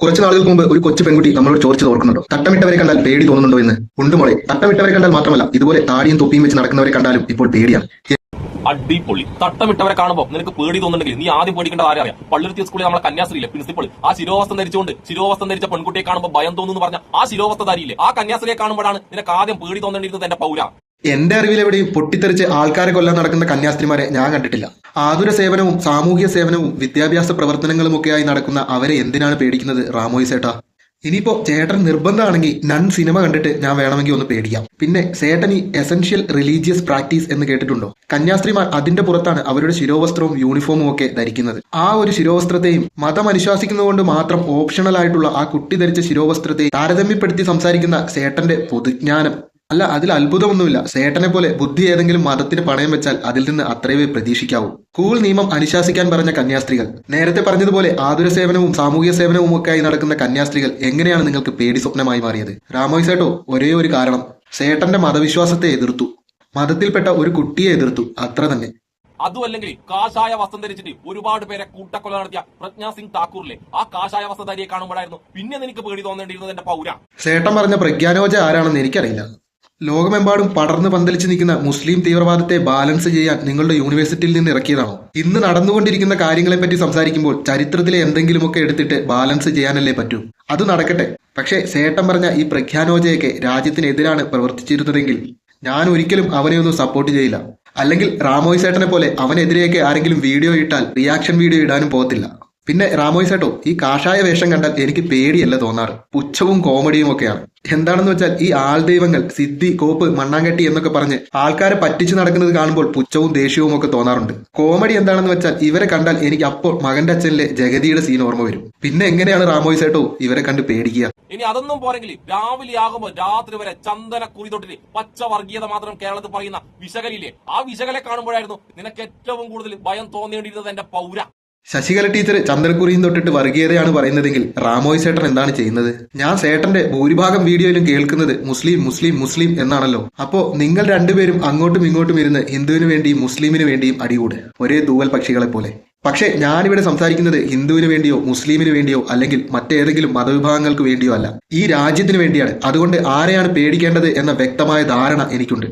കുറച്ച് നാളുകൾക്ക് മുമ്പ് ഒരു കൊച്ചു പെൺകുട്ടി നമ്മളോട് ചോദിച്ചത് ഓർക്കുന്നുണ്ടോ? തട്ടമിട്ടവരെ കണ്ടാൽ പേടി തോന്നുന്നുണ്ടോ എന്ന്? ഉണ്ടുമോളെ തട്ടമിട്ടവരെ കണ്ടാൽ മാത്രമല്ല ഇതുപോലെ താടിയും തൊപ്പിയും വെച്ച് നടക്കുന്നവരെ കണ്ടാലും ഇപ്പോൾ പേടിയാണ്. അടിപൊളി. തട്ടമിട്ടവരെ കാണുമ്പോൾ നിനക്ക് പേടി തോന്നുന്നുണ്ടെങ്കിൽ നീ ആദ്യം പേടിക്കേണ്ട ആരും അറിയാം. പള്ളിരുത്തി സ്കൂളിൽ നമ്മളെ കന്യാസ്ത്രീയില്ലേ പ്രിൻസിപ്പൾ ആ ശിരോവസ്ത്രം ധരിച്ചുകൊണ്ട് ശിരോവസ്ത്രം ധരിച്ച പെൺകുട്ടിയെ കാണുമ്പോൾ ഭയം തോന്നുന്നു പറഞ്ഞ ആ ശിരോവസ്ത്രധാരിയില്ലേ ആ കന്യാസ്ത്രീയെ കാണുമ്പോഴാണ് നിനക്ക് ആദ്യം പേടി തോന്നേണ്ടിയിരുന്നത് എന്റെ പൗര. എന്റെ അറിവിലെവിടെയും പൊട്ടിത്തെറിച്ച് ആൾക്കാരെ കൊല്ലാൻ നടക്കുന്ന കന്യാസ്ത്രീമാരെ ഞാൻ കണ്ടിട്ടില്ല. ആതുര സേവനവും സാമൂഹ്യ സേവനവും വിദ്യാഭ്യാസ പ്രവർത്തനങ്ങളുമൊക്കെയായി നടക്കുന്ന അവരെ എന്തിനാണ് പേടിക്കുന്നത് റാമോയ് സേട്ടാ? ഇനിയിപ്പോ ചേട്ടൻ നിർബന്ധമാണെങ്കിൽ നൺ സിനിമ കണ്ടിട്ട് ഞാൻ വേണമെങ്കിൽ ഒന്ന് പേടിക്കാം. പിന്നെ സേട്ടൻ ഈ എസൻഷ്യൽ റിലീജിയസ് പ്രാക്ടീസ് എന്ന് കേട്ടിട്ടുണ്ടോ? കന്യാസ്ത്രീമാർ അതിന്റെ പുറത്താണ് അവരുടെ ശിരോവസ്ത്രവും യൂണിഫോമും ഒക്കെ ധരിക്കുന്നത്. ആ ഒരു ശിരോവസ്ത്രത്തെയും മതം അനുശാസിക്കുന്നതുകൊണ്ട് മാത്രം ഓപ്ഷണൽ ആയിട്ടുള്ള ആ കുട്ടി ധരിച്ച ശിരോവസ്ത്രത്തെ താരതമ്യപ്പെടുത്തി സംസാരിക്കുന്ന സേട്ടന്റെ പൊതുജ്ഞാനം അല്ല അതിൽ അത്ഭുതമൊന്നുമില്ല. സേട്ടനെ പോലെ ബുദ്ധി ഏതെങ്കിലും മതത്തിന് പണയം വെച്ചാൽ അതിൽ നിന്ന് അത്രയേ പ്രതീക്ഷിക്കാവൂ. കൂൾ നിയമം അനുശാസിക്കാൻ പറഞ്ഞ കന്യാസ്ത്രീകൾ. നേരത്തെ പറഞ്ഞതുപോലെ ആതുര സേവനവും സാമൂഹിക സേവനവും ഒക്കെ ആയി നടക്കുന്ന കന്യാസ്ത്രീകൾ എങ്ങനെയാണ് നിങ്ങൾക്ക് പേടി സ്വപ്നമായി മാറിയത്? രാമോയ് സേട്ടോ ഒരേ ഒരു കാരണം. സേട്ടന്റെ മതവിശ്വാസത്തെ എതിർത്തു. മതത്തിൽപ്പെട്ട ഒരു കുട്ടിയെ എതിർത്തു. അത്ര തന്നെ. അതുമല്ലെങ്കിൽ കാഷായ വസ്ത്രം ധരിച്ചിട്ട് ഒരുപാട് പേരെ കൂട്ടക്കൊല നടത്തിയ പ്രജ്ഞാ സിംഗ് താക്കൂറിലെ ആ കാഷായ വസ്ത്രധാരിയെ കാണുമ്പോഴായിരുന്നു പിന്നെ നിനക്ക് പേടി തോന്നേണ്ടിയിരുന്നത് എന്റെ പൗര. സേട്ടൻ പറഞ്ഞ പ്രജ്ഞാനോജ ആരാണെന്ന് എനിക്കറിയില്ല. ലോകമെമ്പാടും പടർന്നു പന്തലിച്ച് നിൽക്കുന്ന മുസ്ലിം തീവ്രവാദത്തെ ബാലൻസ് ചെയ്യാൻ നിങ്ങളുടെ യൂണിവേഴ്സിറ്റിയിൽ നിന്ന് ഇറക്കിയതാണോ? ഇന്ന് നടന്നുകൊണ്ടിരിക്കുന്ന കാര്യങ്ങളെപ്പറ്റി സംസാരിക്കുമ്പോൾ ചരിത്രത്തിലെ എന്തെങ്കിലുമൊക്കെ എടുത്തിട്ട് ബാലൻസ് ചെയ്യാനല്ലേ പറ്റൂ? അത് നടക്കട്ടെ. പക്ഷേ സേട്ടം പറഞ്ഞ ഈ പ്രഖ്യാനോജയൊക്കെ രാജ്യത്തിനെതിരാണ് പ്രവർത്തിച്ചിരുന്നതെങ്കിൽ ഞാൻ ഒരിക്കലും അവനെ ഒന്നും സപ്പോർട്ട് ചെയ്യില്ല. അല്ലെങ്കിൽ റാമോയ് സേട്ടനെ പോലെ അവനെതിരെയൊക്കെ ആരെങ്കിലും വീഡിയോ ഇട്ടാൽ റിയാക്ഷൻ വീഡിയോ ഇടാനും പോകത്തില്ല. പിന്നെ റാമോയ് സേട്ടോ ഈ കാഷായ വേഷം കണ്ടാൽ എനിക്ക് പേടിയല്ല തോന്നാറ്. പുച്ഛവും കോമഡിയും ഒക്കെയാണ്. എന്താണെന്ന് വെച്ചാൽ ഈ ആൾദൈവങ്ങൾ സിദ്ധി കോപ്പ് മണ്ണാങ്കട്ടി എന്നൊക്കെ പറഞ്ഞ് ആൾക്കാരെ പറ്റിച്ചു നടക്കുന്നത് കാണുമ്പോൾ പുച്ഛവും ദേഷ്യവും ഒക്കെ തോന്നാറുണ്ട്. കോമഡി എന്താണെന്ന് വെച്ചാൽ ഇവരെ കണ്ടാൽ എനിക്ക് അപ്പോൾ മകന്റെ അച്ഛനിലെ ജഗതിയുടെ സീൻ ഓർമ്മ വരും. പിന്നെ എങ്ങനെയാണ് റാമോയ് സേട്ടോ ഇവരെ കണ്ട് പേടിക്കുക? ഇനി അതൊന്നും പോരെങ്കിൽ രാവിലെ ആകുമ്പോൾ രാത്രി വരെ ചന്ദന കുറി തൊട്ടിൽ പച്ച വർഗീയത മാത്രം കേരളത്തിൽ പറയുന്ന വിശകലില്ലേ? ആ വിശകലെ കാണുമ്പോഴായിരുന്നു നിനക്ക് ഏറ്റവും കൂടുതൽ ഭയം തോന്നേണ്ടിയിരുന്നത് എന്റെ പൗര. ശശികല ടീച്ചർ ചന്ദ്രക്കുറിയും തൊട്ടിട്ട് വർഗീയതയാണ് പറയുന്നതെങ്കിൽ റാമോയ് സേട്ടൻ എന്താണ് ചെയ്യുന്നത്? ഞാൻ സേട്ടന്റെ ഭൂരിഭാഗം വീഡിയോയിലും കേൾക്കുന്നത് മുസ്ലിം മുസ്ലിം മുസ്ലിം എന്നാണല്ലോ. അപ്പോ നിങ്ങൾ രണ്ടുപേരും അങ്ങോട്ടും ഇങ്ങോട്ടും ഇരുന്ന് ഹിന്ദുവിന് വേണ്ടിയും മുസ്ലിമിന് വേണ്ടിയും അടികൂട്. ഒരേ തൂവൽ പക്ഷികളെ പോലെ. പക്ഷേ ഞാനിവിടെ സംസാരിക്കുന്നത് ഹിന്ദുവിന് വേണ്ടിയോ മുസ്ലിമിന് വേണ്ടിയോ അല്ലെങ്കിൽ മറ്റേതെങ്കിലും മതവിഭാഗങ്ങൾക്ക് വേണ്ടിയോ അല്ല. ഈ രാജ്യത്തിന് വേണ്ടിയാണ്. അതുകൊണ്ട് ആരെയാണ് പേടിക്കേണ്ടത് എന്ന വ്യക്തമായ ധാരണ എനിക്കുണ്ട്.